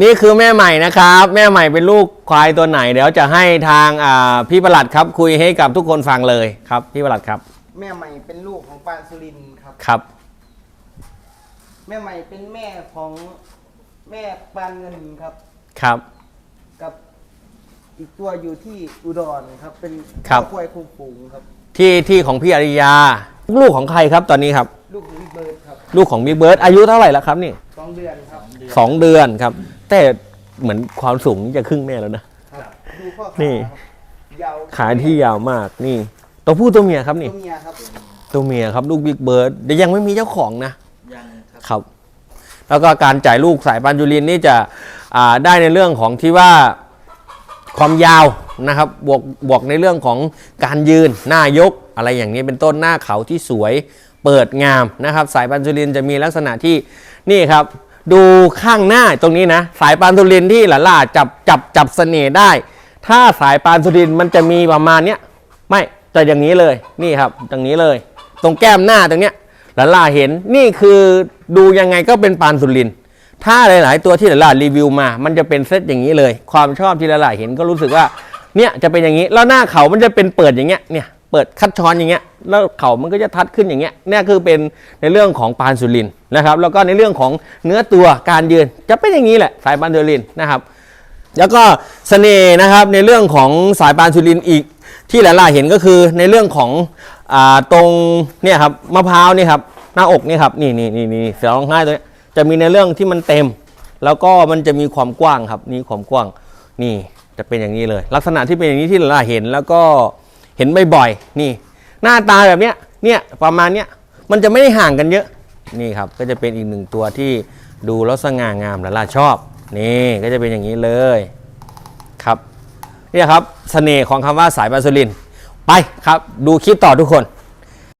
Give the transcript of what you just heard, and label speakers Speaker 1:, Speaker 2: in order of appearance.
Speaker 1: นี่คือแม่ใหม่นะครับ แม่ใหม่เป็นลูกควายตัวไหน เดี๋ยวจะให้ทางอ่าพี่ประหลัดครับ คุยให้กับทุกคนฟังเลยครับ พี่ประหลัดครับ
Speaker 2: แม่ใหม่เป็นลูกของปานสุรินทร์ครับ
Speaker 1: ครับ
Speaker 2: แม่ใหม่เป็นแม่ของแม่ปานเงินครับ
Speaker 1: ครับ
Speaker 2: กับอีกตัวอยู่ที่อุดรครับ เป็น
Speaker 1: ครับ
Speaker 2: ควายคุมฝูงครับ
Speaker 1: ที่ที่ของพี่อริยา ลูกของใครครับตอนนี้ครับ
Speaker 2: ลูกของพี่เบิร์ดครับ
Speaker 1: ลูกของบิ๊กเบิร์ดอายุเท่าไหร่แล้วครับนี่
Speaker 2: สองเดือนครับ
Speaker 1: สองเดือนครับ แต่เหมือนความสูงจะครึ่งแม่แล้วนะ
Speaker 2: ครับดูข้อ
Speaker 1: นี่
Speaker 2: ขาครับยาว
Speaker 1: ขาที่ยาวมากนี่ ตัวผู้ตัวเมียครับนี่
Speaker 2: ตัวเมียครับ
Speaker 1: ตัวเมียครับลูกบิ๊กเบิร์ดเดี๋ยวยังไม่มีเจ้าของนะ
Speaker 3: ยังครับ
Speaker 1: ครับ แล้วก็การจ่ายลูกสายปานจุลินนี่จะอ่าได้ในเรื่องของที่ว่าความยาวนะครับ บวกบวกในเรื่องของการยืนหน้ายกอะไรอย่างนี้เป็นต้นหน้าเขาที่สวยเปิดงามนะครับ สายปานจุลินจะมีลักษณะที่นี่ครับ ดูข้างหน้าตรงนี้นะ สายปานจุลินที่หล่าจับจับจับเสน่ห์ได้ ถ้าสายปานจุลินมันจะมีประมาณเนี้ยไม่จะอย่างนี้เลยนี่ครับอย่างนี้เลย ตรงแก้มหน้าตรงเนี้ยหลาล่าเห็นนี่คือดูยังไงก็เป็นปานสุรินทร์ถ้าหลาย ๆ ตัวที่หลาล่ารีวิวมา มันจะเป็นเซตอย่างนี้เลย ความชอบที่หลาล่าเห็นก็รู้สึกว่าเนี่ยจะเป็นอย่างนี้แล้วหน้าเขามันจะเป็นเปิดอย่างเงี้ยเนี่ย เปิดคัดช้อนอย่างเงี้ยแล้วเขามันก็จะทัดขึ้นอย่างเงี้ยนี่คือเป็นในเรื่องของปานสุรินนะครับ แล้วก็ในเรื่องของเนื้อตัวการยืนจะเป็นอย่างนี้แหละสายปานสุรินนะครับ แล้วก็เสน่ห์นะครับในเรื่องของสายปานสุรินอีกที่หลายๆเห็นก็คือในเรื่องของอตรงเนี่ยครับมะพร้าวนี่ครับหน้าอกนี่ครับนี่นี่นี่นี่เสือร้องไห้ตัวนี้ยจะมีในเรื่องที่มันเต็ม แล้วก็มันจะมีความกว้างครับนี่ความกว้างนี่จะเป็นอย่างนี้เลย ลักษณะที่เป็นอย่างนี้ที่หลายๆเห็นแล้วก็ เห็นบ่อยๆนี่ หน้าตาแบบเนี้ยเนี่ยประมาณเนี้ยมันจะไม่ได้ห่างกันเยอะนี่ครับก็จะเป็นอีกหนึ่งตัวที่ดูแล้วสง่างามและล่าชอบ นี่ก็จะเป็นอย่างนี้เลยครับนี่ครับเสน่ห์ของคำว่าสายบาซูลิน ไปครับ ดูคลิปต่อทุกคน